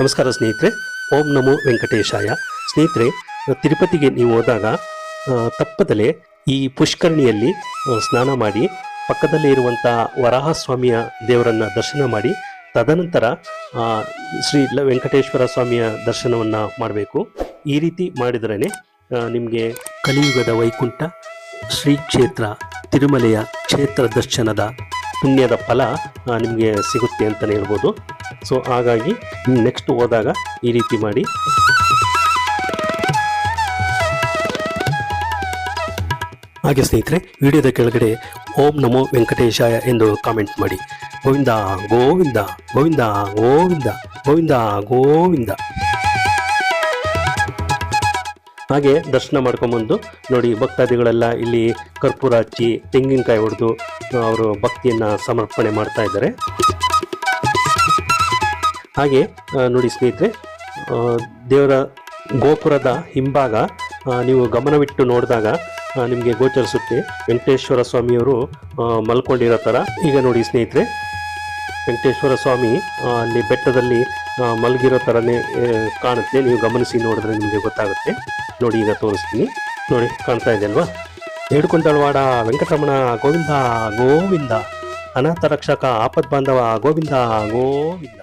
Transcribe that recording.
ನಮಸ್ಕಾರ ಸ್ನೇಹಿತರೆ, ಓಂ ನಮೋ ವೆಂಕಟೇಶಾಯ. ಸ್ನೇಹಿತರೆ, ತಿರುಪತಿಗೆ ನೀವು ಹೋದಾಗ ತಪ್ಪದಲೆ ಈ ಪುಷ್ಕರಣಿಯಲ್ಲಿ ಸ್ನಾನ ಮಾಡಿ, ಪಕ್ಕದಲ್ಲೇ ಇರುವಂಥ ವರಾಹಸ್ವಾಮಿಯ ದೇವರನ್ನು ದರ್ಶನ ಮಾಡಿ, ತದನಂತರ ಶ್ರೀ ವೆಂಕಟೇಶ್ವರ ಸ್ವಾಮಿಯ ದರ್ಶನವನ್ನು ಮಾಡಬೇಕು. ಈ ರೀತಿ ಮಾಡಿದ್ರೇ ನಿಮಗೆ ಕಲಿಯುಗದ ವೈಕುಂಠ ಶ್ರೀ ಕ್ಷೇತ್ರ ತಿರುಮಲೆಯ ಕ್ಷೇತ್ರ ದರ್ಶನದ ಪುಣ್ಯದ ಫಲ ನಿಮಗೆ ಸಿಗುತ್ತೆ ಅಂತಲೇ ಹೇಳ್ಬೋದು. ಸೊ ಹಾಗಾಗಿ ನೆಕ್ಸ್ಟ್ ಹೋದಾಗ ಈ ರೀತಿ ಮಾಡಿ. ಹಾಗೆ ಸ್ನೇಹಿತರೆ, ವಿಡಿಯೋದ ಕೆಳಗಡೆ ಓಂ ನಮೋ ವೆಂಕಟೇಶಾಯ ಎಂದು ಕಾಮೆಂಟ್ ಮಾಡಿ. ಗೋವಿಂದ ಗೋವಿಂದ ಗೋವಿಂದ ಗೋವಿಂದ ಗೋವಿಂದ ಗೋವಿಂದ. ಹಾಗೆ ದರ್ಶನ ಮಾಡ್ಕೊಂಬಂದು ನೋಡಿ ಭಕ್ತಾದಿಗಳೆಲ್ಲ ಇಲ್ಲಿ ಕರ್ಪೂರ ಹಚ್ಚಿ ತೆಂಗಿನಕಾಯಿ ಹೊಡೆದು ಅವರು ಭಕ್ತಿಯನ್ನು ಸಮರ್ಪಣೆ ಮಾಡ್ತಾ ಇದ್ದಾರೆ. ಹಾಗೆ ನೋಡಿ ಸ್ನೇಹಿತರೆ ದೇವರ ಗೋಪುರದ ಹಿಂಭಾಗ ನೀವು ಗಮನವಿಟ್ಟು ನೋಡಿದಾಗ ನಿಮಗೆ ಗೋಚರಿಸುತ್ತೆ. ವೆಂಕಟೇಶ್ವರ ಸ್ವಾಮಿಯವರು ಮಲ್ಕೊಂಡಿರೋ ಥರ ಈಗ ನೋಡಿ ಸ್ನೇಹಿತರೆ, ವೆಂಕಟೇಶ್ವರ ಸ್ವಾಮಿ ಅಲ್ಲಿ ಬೆಟ್ಟದಲ್ಲಿ ಮಲಗಿರೋ ಥರನೇ ಕಾಣುತ್ತೆ. ನೀವು ಗಮನಿಸಿ ನೋಡಿದ್ರೆ ನಿಮಗೆ ಗೊತ್ತಾಗುತ್ತೆ. ನೋಡಿ, ಈಗ ತೋರಿಸ್ತೀನಿ. ನೋಡಿ, ಕಾಣ್ತಾ ಇದೆ ಅಲ್ವಾ ವೆಂಕಟರಮಣ ಗೋವಿಂದ ಗೋವಿಂದ. ಅನಾಥ ರಕ್ಷಕ ಆಪದ್ ಬಾಂಧವ ಗೋವಿಂದ ಗೋವಿಂದ.